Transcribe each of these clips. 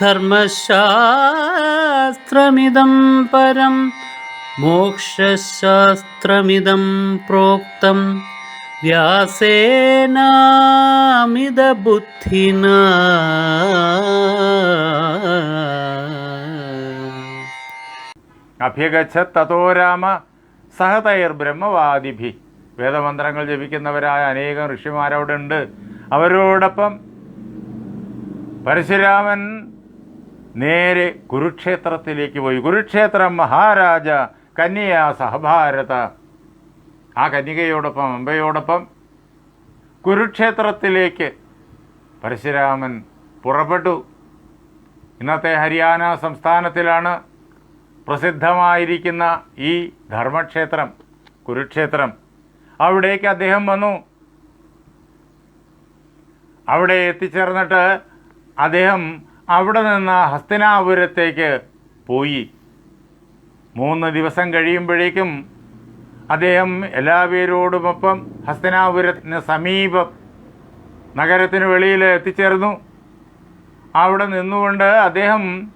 ധർമ്മശാസ്ത്രമിദം പരം മോക്ഷശാസ്ത്രമിതം പ്രോക്തം. വ്യാസേനാമിതബുദ്ധിന. അഭ്യഗച്ഛത് തതോ രാമ സഹതയർ ബ്രഹ്മവാദിഭി വേദമന്ത്രങ്ങൾ ജപിക്കുന്നവരായ അനേകം ഋഷിമാരവിടെ ഉണ്ട് അവരോടൊപ്പം പരശുരാമൻ നേരെ കുരുക്ഷേത്രത്തിലേക്ക് പോയി. കുരുക്ഷേത്രം മഹാരാജ കന്യ സഹഭാരത. ആ കന്യകയോടൊപ്പം അമ്പയോടൊപ്പം കുരുക്ഷേത്രത്തിലേക്ക് പരശുരാമൻ പുറപ്പെട്ടു. ഇന്നത്തെ ഹരിയാന സംസ്ഥാനത്തിലാണ് പ്രസിദ്ധമായിരിക്കുന്ന ഈ ധർമ്മക്ഷേത്രം കുരുക്ഷേത്രം. അവിടേക്ക് അദ്ദേഹം വന്നു. അവിടെ എത്തിച്ചേർന്നിട്ട് അദ്ദേഹം അവിടെ നിന്ന് ഹസ്തിനാപുരത്തേക്ക് പോയി. മൂന്ന് ദിവസം കഴിയുമ്പോഴേക്കും അദ്ദേഹം എല്ലാവരോടുമൊപ്പം ഹസ്തനാപുരത്തിന് സമീപം നഗരത്തിന് വെളിയിൽ എത്തിച്ചേർന്നു. അവിടെ നിന്നുകൊണ്ട് അദ്ദേഹം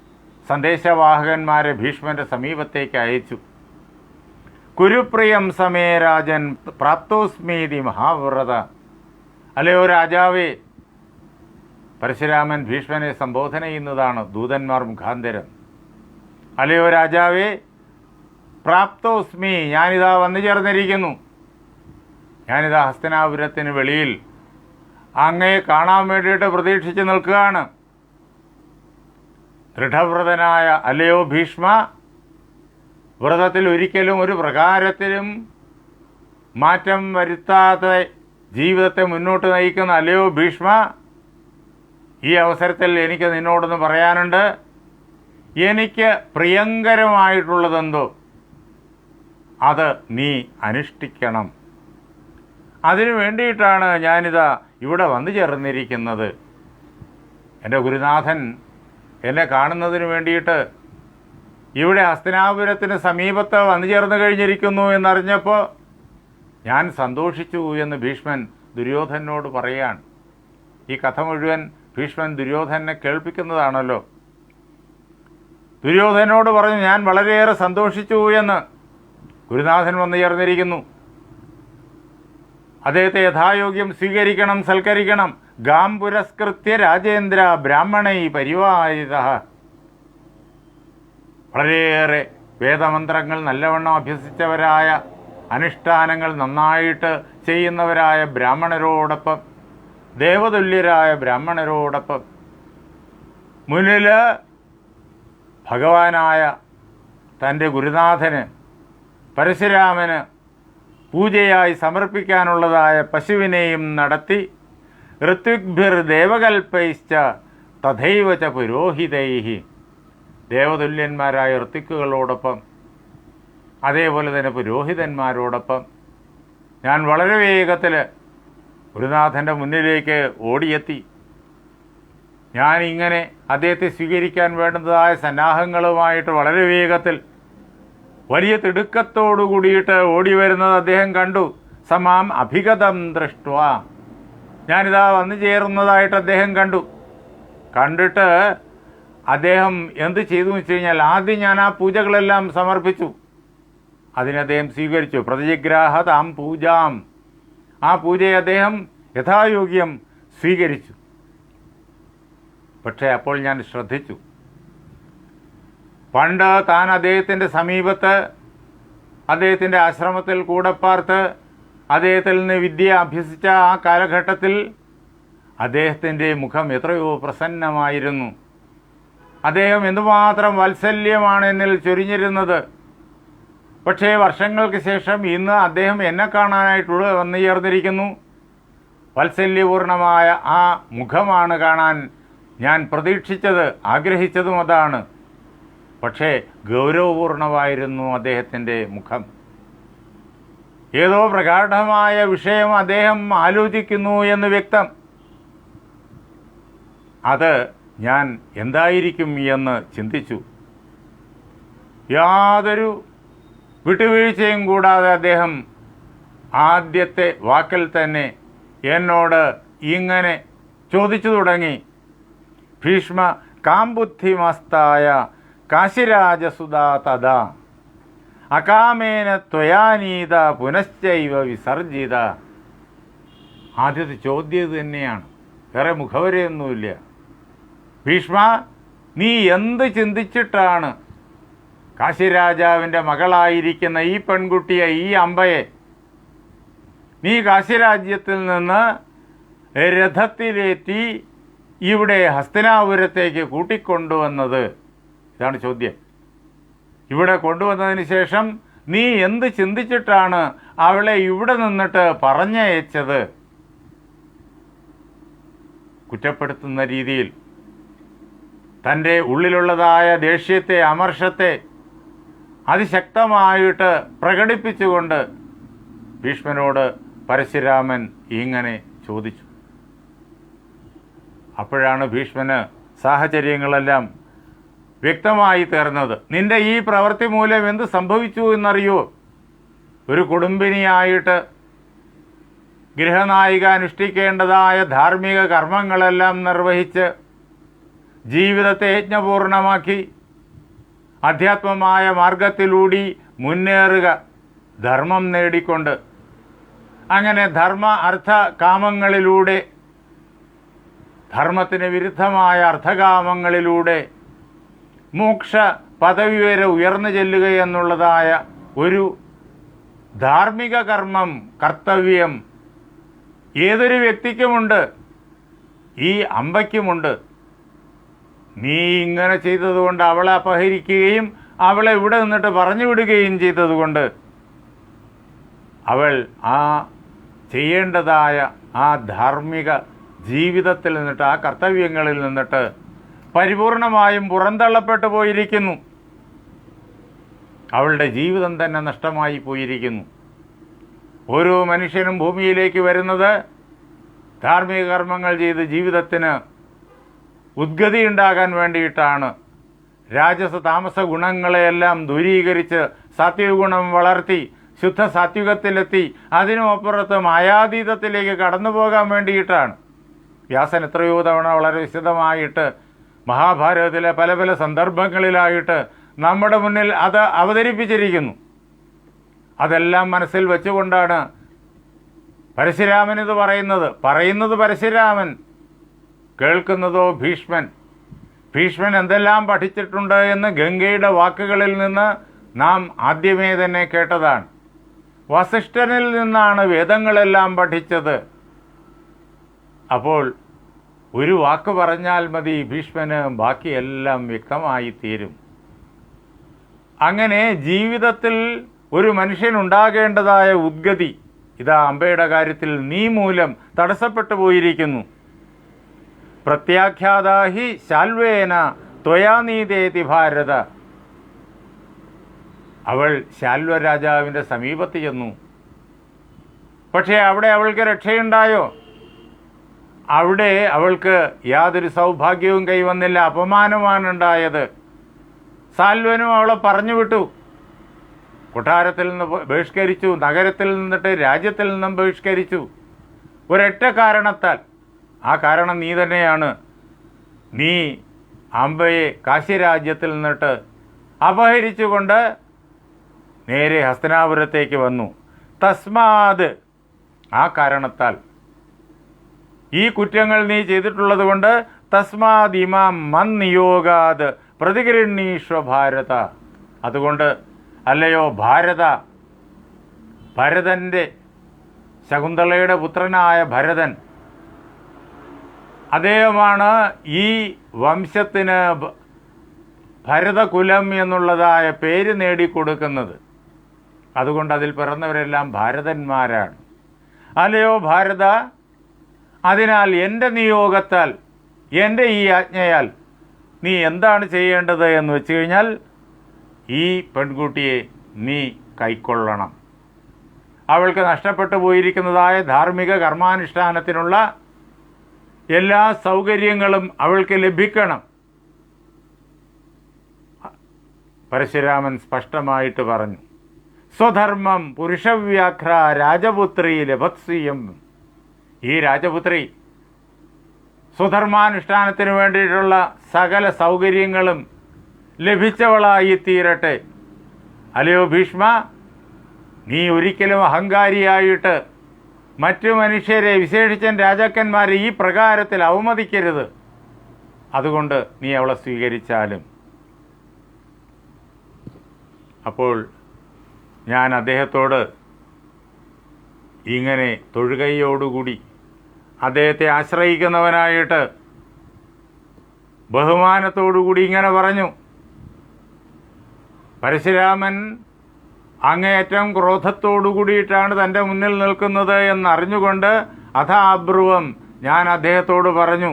സന്ദേശവാഹകന്മാരെ ഭീഷ്മന്റെ സമീപത്തേക്ക് അയച്ചു. കുരുപ്രിയം സമയരാജൻ പ്രാപ്തോസ്മീതി മഹാവ്രത. അല്ലയോ രാജാവേ പരശുരാമൻ ഭീഷ്മനെ സംബോധന ചെയ്യുന്നതാണ് ദൂതന്മാർ മുഖാന്തരം. അല്ലയോ രാജാവേ പ്രാപ്തോസ്മി ഞാനിതാ വന്നു ചേർന്നിരിക്കുന്നു. ഞാനിതാ ഹസ്തനാപുരത്തിന് വെളിയിൽ അങ്ങയെ കാണാൻ വേണ്ടിയിട്ട് പ്രതീക്ഷിച്ച് നിൽക്കുകയാണ്. ദൃഢവ്രതനായ അല്ലയോ ഭീഷ്മ വ്രതത്തിൽ ഒരിക്കലും ഒരു പ്രകാരത്തിലും മാറ്റം വരുത്താതെ ജീവിതത്തെ മുന്നോട്ട് നയിക്കുന്ന അല്ലയോ ഭീഷ്മ ഈ അവസരത്തിൽ എനിക്ക് നിന്നോടൊന്ന് പറയാനുണ്ട്. എനിക്ക് പ്രിയങ്കരമായിട്ടുള്ളതെന്തോ? അത് നീ അനുഷ്ഠിക്കണം. അതിനു വേണ്ടിയിട്ടാണ് ഞാനിതാ ഇവിടെ വന്നു ചേർന്നിരിക്കുന്നത്. എന്റെ ഗുരുനാഥൻ എന്നെ കാണുന്നതിന് വേണ്ടിയിട്ട് ഇവിടെ ഹസ്തനാപുരത്തിന് സമീപത്ത് വന്നു ചേർന്ന് കഴിഞ്ഞിരിക്കുന്നു എന്നറിഞ്ഞപ്പോൾ ഞാൻ സന്തോഷിച്ചു എന്ന് ഭീഷ്മൻ ദുര്യോധനോട് പറയാണ്. ഈ കഥ മുഴുവൻ ഭീഷ്മൻ ദുര്യോധനെ കേൾപ്പിക്കുന്നതാണല്ലോ. ദുര്യോധനോട് പറഞ്ഞു ഞാൻ വളരെയേറെ സന്തോഷിച്ചു എന്ന് ഗുരുനാഥൻ വന്നു ചേർന്നിരിക്കുന്നു അദ്ദേഹത്തെ യഥായോഗ്യം സ്വീകരിക്കണം സൽക്കരിക്കണം. ഗാം പുരസ്കൃത്യ രാജേന്ദ്ര ബ്രാഹ്മണൈ പരിവാരിത. വളരെയേറെ വേദമന്ത്രങ്ങൾ നല്ലവണ്ണം അഭ്യസിച്ചവരായ അനുഷ്ഠാനങ്ങൾ നന്നായിട്ട് ചെയ്യുന്നവരായ ബ്രാഹ്മണരോടൊപ്പം ദേവതുല്യരായ ബ്രാഹ്മണരോടൊപ്പം മുന്നിൽ ഭഗവാനായ തന്റെ ഗുരുനാഥന് പരശുരാമന് പൂജയായി സമർപ്പിക്കാനുള്ളതായ പശുവിനെയും നടത്തി ഋത്വിഗ്ഭിർ ദേവകൽപ്പയിച്ച തഥൈവ ച പുരോഹിതൈഹി. ദേവതുല്യന്മാരായ ഋത്വിക്കുകളോടൊപ്പം അതേപോലെ തന്നെ പുരോഹിതന്മാരോടൊപ്പം ഞാൻ വളരെ വേഗത്തിൽ ഗുരുനാഥന്റെ മുന്നിലേക്ക് ഓടിയെത്തി. ഞാനിങ്ങനെ അദ്ദേഹത്തെ സ്വീകരിക്കാൻ വേണ്ടതായ സന്നാഹങ്ങളുമായിട്ട് വളരെ വേഗത്തിൽ വലിയ തിടുക്കത്തോടു കൂടിയിട്ട് ഓടി വരുന്നത് അദ്ദേഹം കണ്ടു. സമാം അഭിഗതം ദൃഷ്ട ഞാനിതാ വന്നു ചേർന്നതായിട്ട് അദ്ദേഹം കണ്ടു. കണ്ടിട്ട് അദ്ദേഹം എന്ത് ചെയ്തു വെച്ച് കഴിഞ്ഞാൽ ആദ്യം ഞാൻ ആ പൂജകളെല്ലാം സമർപ്പിച്ചു. അതിനദ്ദേഹം സ്വീകരിച്ചു. പ്രതിജിഗ്രാഹ താം പൂജാം. ആ പൂജയെ അദ്ദേഹം യഥായോഗ്യം സ്വീകരിച്ചു. പക്ഷേ അപ്പോൾ ഞാൻ ശ്രദ്ധിച്ചു. പണ്ട് താൻ അദ്ദേഹത്തിന്റെ സമീപത്ത് അദ്ദേഹത്തിന്റെ ആശ്രമത്തിൽ കൂടെ പാർത്ത് അദ്ദേഹത്തിൽ നിന്ന് വിദ്യ അഭ്യസിച്ച ആ കാലഘട്ടത്തിൽ അദ്ദേഹത്തിന്റെ മുഖം എത്രയോ പ്രസന്നമായിരുന്നു. അദ്ദേഹം എന്തുമാത്രം വാത്സല്യമാണ് എന്നിൽ ചൊരിഞ്ഞിരുന്നത് പക്ഷേ വർഷങ്ങൾക്ക് ശേഷം ഇന്ന് അദ്ദേഹം എന്നെ കാണാനായിട്ടുള്ള വന്നു ചേർന്നിരിക്കുന്നു വാത്സല്യപൂർണമായ ആ മുഖമാണ് കാണാൻ ഞാൻ പ്രതീക്ഷിച്ചത് ആഗ്രഹിച്ചതും അതാണ്. പക്ഷേ ഗൗരവപൂർണമായിരുന്നു അദ്ദേഹത്തിന്റെ മുഖം. ഏതോ പ്രഗാഠമായ വിഷയം അദ്ദേഹം ആലോചിക്കുന്നു എന്ന് വ്യക്തം. അത് ഞാൻ എന്തായിരിക്കും എന്ന് ചിന്തിച്ചു. യാതൊരു വിട്ടുവീഴ്ചയും കൂടാതെ അദ്ദേഹം ആദ്യത്തെ വാക്കിൽ തന്നെ എന്നോട് ഇങ്ങനെ ചോദിച്ചു തുടങ്ങി. ഭീഷ്മ കാംബുദ്ധിമസ്തായ കാശിരാജസുതാ തഥാ. അകാമേന ത്വയാനീത പുനശ്ചൈവ വിസർജിത. ആദ്യത്തെ ചോദ്യം ഇത് തന്നെയാണ്. വേറെ മുഖവരെയൊന്നുമില്ല. ഭീഷ്മ നീ എന്ത് ചിന്തിച്ചിട്ടാണ് കാശിരാജാവിന്റെ മകളായിരിക്കുന്ന ഈ പെൺകുട്ടിയെ ഈ അമ്പയെ നീ കാശിരാജ്യത്തിൽ നിന്ന് രഥത്തിലേറ്റി ഇവിടെ ഹസ്തനാപുരത്തേക്ക് കൂട്ടിക്കൊണ്ടുവന്നത്. ഇതാണ് ചോദ്യം. ഇവിടെ കൊണ്ടുവന്നതിന് ശേഷം നീ എന്ത് ചിന്തിച്ചിട്ടാണ് അവളെ ഇവിടെ നിന്നിട്ട് പറഞ്ഞയച്ചത്? കുറ്റപ്പെടുത്തുന്ന രീതിയിൽ തന്റെ ഉള്ളിലുള്ളതായ ദേഷ്യത്തെ അമർഷത്തെ അതിശക്തമായിട്ട് പ്രകടിപ്പിച്ചുകൊണ്ട് ഭീഷ്മനോട് പരശുരാമൻ ഇങ്ങനെ ചോദിച്ചു. അപ്പോഴാണ് ഭീഷ്മന് സാഹചര്യങ്ങളെല്ലാം വ്യക്തമായി തീർന്നത്. നിന്റെ ഈ പ്രവൃത്തി മൂലം എന്ത് സംഭവിച്ചു എന്നറിയോ? ഒരു കുടുംബിനിയായിട്ട് ഗൃഹനായിക അനുഷ്ഠിക്കേണ്ടതായ ധാർമ്മിക കർമ്മങ്ങളെല്ലാം നിർവഹിച്ച് ജീവിതത്തെ യജ്ഞപൂർണമാക്കി അധ്യാത്മമായ മാർഗത്തിലൂടി മുന്നേറുക ധർമ്മം നേടിക്കൊണ്ട്. അങ്ങനെ ധർമ്മ അർത്ഥ കാമങ്ങളിലൂടെ ധർമ്മത്തിന് വിരുദ്ധമായ അർത്ഥകാമങ്ങളിലൂടെ മോക്ഷ പദവി വരെ ഉയർന്നു ചെല്ലുക എന്നുള്ളതായ ഒരു ധാർമ്മിക കർമ്മം കർത്തവ്യം ഏതൊരു വ്യക്തിക്കുമുണ്ട്? ഈ അമ്പയ്ക്കുമുണ്ട്. നീ ഇങ്ങനെ ചെയ്തതുകൊണ്ട് അവളെ അപഹരിക്കുകയും അവളെ ഇവിടെ നിന്നിട്ട് പറഞ്ഞു വിടുകയും ചെയ്തതുകൊണ്ട് അവൾ ആ ചെയ്യേണ്ടതായ ആ ധാർമ്മിക ജീവിതത്തിൽ നിന്നിട്ട് ആ കർത്തവ്യങ്ങളിൽ നിന്നിട്ട് പരിപൂർണമായും പുറന്തള്ളപ്പെട്ടു പോയിരിക്കുന്നു. അവളുടെ ജീവിതം തന്നെ നഷ്ടമായി പോയിരിക്കുന്നു. ഓരോ മനുഷ്യനും ഭൂമിയിലേക്ക് വരുന്നത് ധാർമ്മിക കർമ്മങ്ങൾ ചെയ്ത് ജീവിതത്തിന് ഉദ്ഗതി ഉണ്ടാകാൻ വേണ്ടിയിട്ടാണ്. രാജസ താമസ ഗുണങ്ങളെയെല്ലാം ദൂരീകരിച്ച് സാത്വിക ഗുണം വളർത്തി ശുദ്ധ സാത്വികത്തിലെത്തി അതിനുമപ്പുറത്ത് മായാതീതത്തിലേക്ക് കടന്നു പോകാൻ വേണ്ടിയിട്ടാണ്. വ്യാസൻ എത്രയോ തവണ വളരെ വിശദമായിട്ട് മഹാഭാരതത്തിലെ പല പല സന്ദർഭങ്ങളിലായിട്ട് നമ്മുടെ മുന്നിൽ അത് അവതരിപ്പിച്ചിരിക്കുന്നു. അതെല്ലാം മനസ്സിൽ വെച്ചുകൊണ്ടാണ് പരശുരാമൻ ഇത് പറയുന്നത്. പറയുന്നത് പരശുരാമൻ. കേൾക്കുന്നതോ ഭീഷ്മൻ? ഭീഷ്മൻ എന്തെല്ലാം പഠിച്ചിട്ടുണ്ട് എന്ന് ഗംഗയുടെ വാക്കുകളിൽ നിന്ന് നാം ആദ്യമേ തന്നെ കേട്ടതാണ്. വസിഷ്ഠനിൽ നിന്നാണ് വേദങ്ങളെല്ലാം പഠിച്ചത്. അപ്പോൾ ഒരു വാക്ക് പറഞ്ഞാൽ മതി ഭീഷ്മന് ബാക്കിയെല്ലാം വ്യക്തമായി തീരും അങ്ങനെ ജീവിതത്തിൽ ഒരു മനുഷ്യനുണ്ടാകേണ്ടതായ ഉദ്ഗതി ഇതാ അമ്പയുടെ കാര്യത്തിൽ നീ മൂലം തടസ്സപ്പെട്ടു പോയിരിക്കുന്നു. പ്രത്യാഖ്യാതാഹി ശാൽവേന ത്വയാനീതേതി ഭാരത. അവൾ ശാൽവ രാജാവിന്റെ സമീപത്ത് ചെന്നു. പക്ഷേ അവിടെ അവൾക്ക് രക്ഷയുണ്ടായോ? അവിടെ അവൾക്ക് യാതൊരു സൗഭാഗ്യവും കൈവന്നില്ല അപമാനമാണ് ഉണ്ടായത് സാൽവനും അവളെ പറഞ്ഞു വിട്ടു കൊട്ടാരത്തിൽ നിന്ന് ബഹിഷ്കരിച്ചു നഗരത്തിൽ നിന്നിട്ട് രാജ്യത്തിൽ നിന്നും ബഹിഷ്കരിച്ചു. ഒരൊറ്റ കാരണത്താൽ ആ കാരണം നീ തന്നെയാണ്. നീ അമ്പയെ കാശിരാജ്യത്തിൽ നിന്നിട്ട് അപഹരിച്ചുകൊണ്ട് നേരെ ഹസ്തനാപുരത്തേക്ക് വന്നു. തസ്മാത് ആ കാരണത്താൽ. ഈ കുറ്റങ്ങൾ നീ ചെയ്തിട്ടുള്ളത് കൊണ്ട് തസ്മാത് ഇമാം മൻ നിയോഗാത് പ്രതികരണീശ്വ ഭാരത. അതുകൊണ്ട് അല്ലയോ ഭാരത ഭരതന്റെ ശകുന്തളയുടെ പുത്രനായ ഭരതൻ അദ്ദേഹമാണ് ഈ വംശത്തിന് ഭരതകുലം എന്നുള്ളതായ പേര് നേടിക്കൊടുക്കുന്നത്. അതുകൊണ്ട് അതിൽ പിറന്നവരെല്ലാം ഭാരതന്മാരാണ്. അല്ലയോ ഭാരത അതിനാൽ എന്റെ നിയോഗത്താൽ എന്റെ ഈ ആജ്ഞയാൽ നീ എന്താണ് ചെയ്യേണ്ടത് എന്ന് വെച്ച് കഴിഞ്ഞാൽ ഈ പെൺകുട്ടിയെ നീ കൈക്കൊള്ളണം. അവൾക്ക് നഷ്ടപ്പെട്ടു പോയിരിക്കുന്നതായ ധാർമ്മിക കർമാനുഷ്ഠാനത്തിനുള്ള എല്ലാ സൗകര്യങ്ങളും അവൾക്ക് ലഭിക്കണം. പരശുരാമൻ സ്പഷ്ടമായിട്ട് പറഞ്ഞു സ്വധർമ്മം പുരുഷവ്യാഘ്ര രാജപുത്രി ലഭത്സിയം ഈ രാജപുത്രി സ്വധർമാനുഷ്ഠാനത്തിന് വേണ്ടിയിട്ടുള്ള സകല സൗകര്യങ്ങളും ലഭിച്ചവളായി തീരട്ടെ അല്ലയോ ഭീഷ്മ നീ ഒരിക്കലും അഹങ്കാരിയായിട്ട് മറ്റു മനുഷ്യരെ വിശേഷിച്ചൻ രാജാക്കന്മാരെ ഈ പ്രകാരത്തിൽ അവമതിക്കരുത്. അതുകൊണ്ട് നീ അവളെ സ്വീകരിച്ചാലും. അപ്പോൾ ഞാൻ അദ്ദേഹത്തോട് ഇങ്ങനെ തൊഴുകയോടുകൂടി അദ്ദേഹത്തെ ആശ്രയിക്കുന്നവനായിട്ട് ബഹുമാനത്തോടുകൂടി ഇങ്ങനെ പറഞ്ഞു. പരശുരാമൻ അങ്ങേയറ്റം ക്രോധത്തോടു കൂടിയിട്ടാണ് തന്റെ മുന്നിൽ നിൽക്കുന്നത് എന്നറിഞ്ഞുകൊണ്ട് അഥാബ്രുവം ഞാൻ അദ്ദേഹത്തോട് പറഞ്ഞു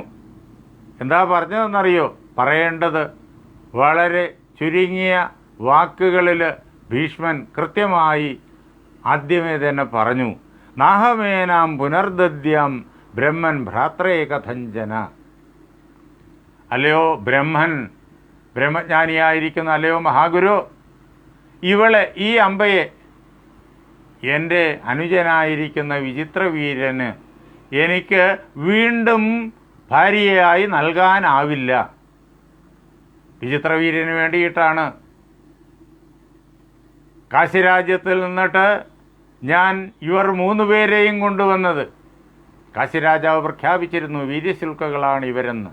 എന്താ പറഞ്ഞതെന്നറിയോ? പറയേണ്ടത് വളരെ ചുരുങ്ങിയ വാക്കുകളിൽ ഭീഷ്മൻ കൃത്യമായി ആദ്യമേ തന്നെ പറഞ്ഞു നാഹമേനാം പുനർദദ്യം ബ്രഹ്മൻ ഭ്രാത്രേ കഥഞ്ചന അല്ലയോ ബ്രഹ്മൻ ബ്രഹ്മജ്ഞാനിയായിരിക്കുന്ന അല്ലയോ മഹാഗുരു? ഇവളെ ഈ അമ്പയെ എന്റെ അനുജനായിരിക്കുന്ന വിചിത്രവീരന് എനിക്ക് വീണ്ടും ഭാര്യയായി നൽകാനാവില്ല. വിചിത്രവീരന് വേണ്ടിയിട്ടാണ്. കാശിരാജ്യത്തിൽ നിന്നിട്ട് ഞാൻ ഇവർ മൂന്ന് പേരെയും കൊണ്ടുവന്നത്. കാശിരാജാവ് പ്രഖ്യാപിച്ചിരുന്നു വീര്യശുൽക്കകളാണ് ഇവരെന്ന്.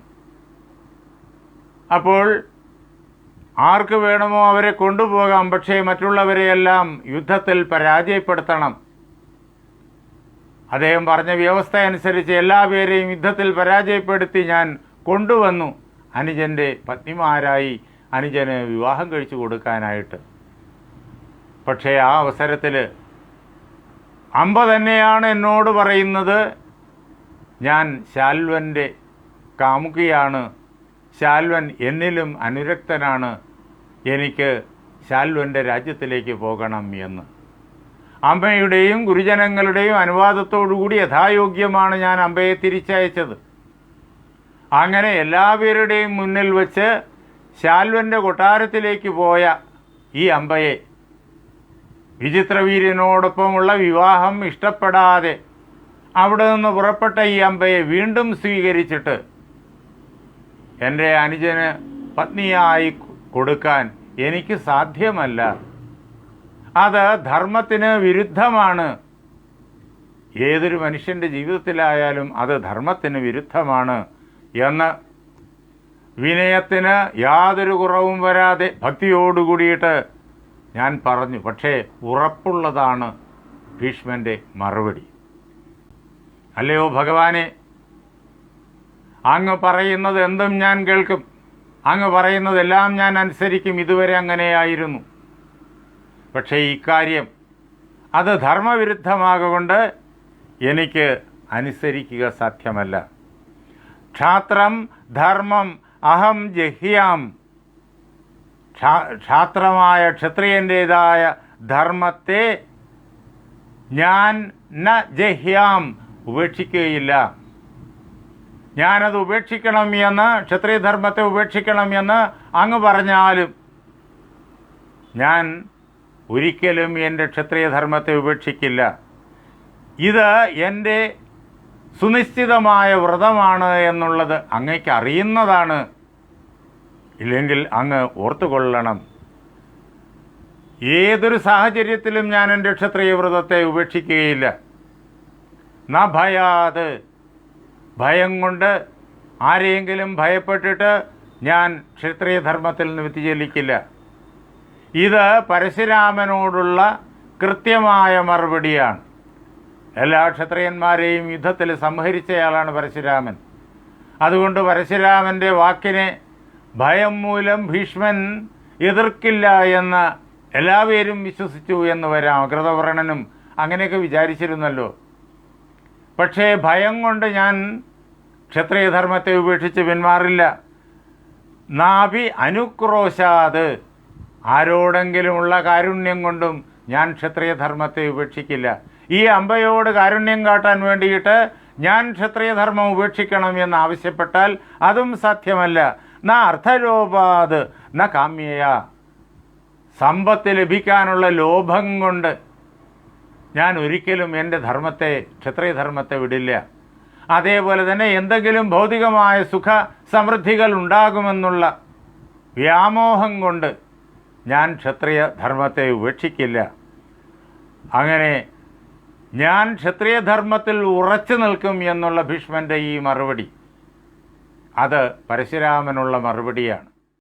അപ്പോൾ ആർക്ക് വേണമോ അവരെ കൊണ്ടുപോകാം പക്ഷേ മറ്റുള്ളവരെയെല്ലാം യുദ്ധത്തിൽ പരാജയപ്പെടുത്തണം. അദ്ദേഹം പറഞ്ഞ വ്യവസ്ഥ അനുസരിച്ച് എല്ലാ പേരെയും യുദ്ധത്തിൽ പരാജയപ്പെടുത്തി ഞാൻ കൊണ്ടുവന്നു. അനുജന്റെ പത്നിമാരായി അനുജന് വിവാഹം കഴിച്ചു കൊടുക്കാനായിട്ട്. പക്ഷേ ആ അവസരത്തിൽ അമ്പ തന്നെയാണ് എന്നോട് പറയുന്നത്. ഞാൻ ശാൽവന്റെ കാമുകിയാണ്. ശാൽവൻ എന്നിലും അനുരക്തനാണ്. എനിക്ക് ശാൽവന്റെ രാജ്യത്തിലേക്ക് പോകണം എന്ന്. അമ്മയുടെയും ഗുരുജനങ്ങളുടെയും അനുവാദത്തോടുകൂടി യഥായോഗ്യമാണ് ഞാൻ അമ്പയെ തിരിച്ചയച്ചത്. അങ്ങനെ എല്ലാവരുടെയും മുന്നിൽ വച്ച് ശാൽവന്റെ കൊട്ടാരത്തിലേക്ക് പോയ ഈ അമ്പയെ വിചിത്രവീര്യനോടൊപ്പമുള്ള വിവാഹം ഇഷ്ടപ്പെടാതെ അവിടെ നിന്ന് പുറപ്പെട്ട ഈ അമ്പയെ വീണ്ടും സ്വീകരിച്ചിട്ട് എന്റെ അനുജന് പത്നിയായി കൊടുക്കാൻ എനിക്ക് സാധ്യമല്ല. അത് ധർമ്മത്തിന് വിരുദ്ധമാണ്. ഏതൊരു മനുഷ്യന്റെ ജീവിതത്തിലായാലും അത് ധർമ്മത്തിന് വിരുദ്ധമാണ് എന്ന് വിനയത്തിന് യാതൊരു കുറവും വരാതെ ഭക്തിയോടുകൂടിയിട്ട് ഞാൻ പറഞ്ഞു. പക്ഷേ ഉറപ്പുള്ളതാണ് ഭീഷ്മന്റെ മറുപടി. അല്ലയോ ഭഗവാനെ അങ്ങ് പറയുന്നത് എന്തും ഞാൻ കേൾക്കും. അങ്ങ് പറയുന്നതെല്ലാം ഞാൻ അനുസരിക്കും. ഇതുവരെ അങ്ങനെയായിരുന്നു. പക്ഷേ ഇക്കാര്യം അത് ധർമ്മവിരുദ്ധമാകൊണ്ട് എനിക്ക് അനുസരിക്കുക സാധ്യമല്ല. ക്ഷാത്രം ധർമ്മം അഹം ജഹ്യാം ക്ഷാത്രമായ ക്ഷത്രിയന്റേതായ ധർമ്മത്തെ ഞാൻ ന ജഹ്യാം ഉപേക്ഷിക്കുകയില്ല. ഞാനത് ഉപേക്ഷിക്കണം എന്ന് ക്ഷത്രിയധർമ്മത്തെ ഉപേക്ഷിക്കണം എന്ന് അങ്ങ് പറഞ്ഞാലും ഞാൻ ഒരിക്കലും എന്റെ ക്ഷത്രിയധർമ്മത്തെ ഉപേക്ഷിക്കില്ല. ഇത് എന്റെ സുനിശ്ചിതമായ വ്രതമാണ് എന്നുള്ളത് അങ്ങേക്ക് അറിയുന്നതാണ്. ഇല്ലെങ്കിൽ അങ്ങ് ഓർത്തുകൊള്ളണം. ഏതൊരു സാഹചര്യത്തിലും ഞാൻ എന്റെ ക്ഷത്രിയ വ്രതത്തെ ഉപേക്ഷിക്കുകയില്ല. നഭയാത് ഭയാത്. ഭയം കൊണ്ട് ആരെയെങ്കിലും ഭയപ്പെട്ടിട്ട് ഞാൻ ക്ഷത്രിയധർമ്മത്തിൽ നിന്ന് വ്യതിചലിക്കില്ല. ഇത് പരശുരാമനോടുള്ള കൃത്യമായ മറുപടിയാണ്. എല്ലാ ക്ഷത്രിയന്മാരെയും യുദ്ധത്തിൽ സംഹരിച്ചയാളാണ് പരശുരാമൻ. അതുകൊണ്ട് പരശുരാമന്റെ വാക്കിനെ ഭയം മൂലം ഭീഷ്മൻ എതിർക്കില്ല എന്ന് എല്ലാവരും വിശ്വസിച്ചു എന്ന് വരാം. അകൃതവർണനും അങ്ങനെയൊക്കെ വിചാരിച്ചിരുന്നല്ലോ. പക്ഷേ ഭയം കൊണ്ട് ഞാൻ ക്ഷത്രിയധർമ്മത്തെ ഉപേക്ഷിച്ച് പിന്മാറില്ല. നാഭി അനുക്രോശാത്. ആരോടെങ്കിലുമുള്ള കാരുണ്യം കൊണ്ടും ഞാൻ ക്ഷത്രിയധർമ്മത്തെ ഉപേക്ഷിക്കില്ല. ഈ അമ്പയോട് കാരുണ്യം കാട്ടാൻ വേണ്ടിയിട്ട് ഞാൻ ക്ഷത്രിയധർമ്മം ഉപേക്ഷിക്കണം എന്ന് ആവശ്യപ്പെട്ടാൽ അതും സാധ്യമല്ല ന അർത്ഥലോപാത് ന കാമ്യയ. സമ്പത്ത് ലഭിക്കാനുള്ള ലോഭം കൊണ്ട് ഞാൻ ഒരിക്കലും എന്റെ ധർമ്മത്തെ ക്ഷത്രിയധർമ്മത്തെ വിടില്ല. അതേപോലെ തന്നെ എന്തെങ്കിലും ഭൗതികമായ സുഖ സമൃദ്ധികൾ ഉണ്ടാകുമെന്നുള്ള വ്യാമോഹം കൊണ്ട് ഞാൻ ക്ഷത്രിയ ധർമ്മത്തെ ഉപേക്ഷിക്കില്ല. അങ്ങനെ ഞാൻ ക്ഷത്രിയധർമ്മത്തിൽ ഉറച്ചു നിൽക്കും എന്നുള്ള ഭീഷ്മന്റെ ഈ മറുപടി. അത് പരശുരാമനുള്ള മറുപടിയാണ്.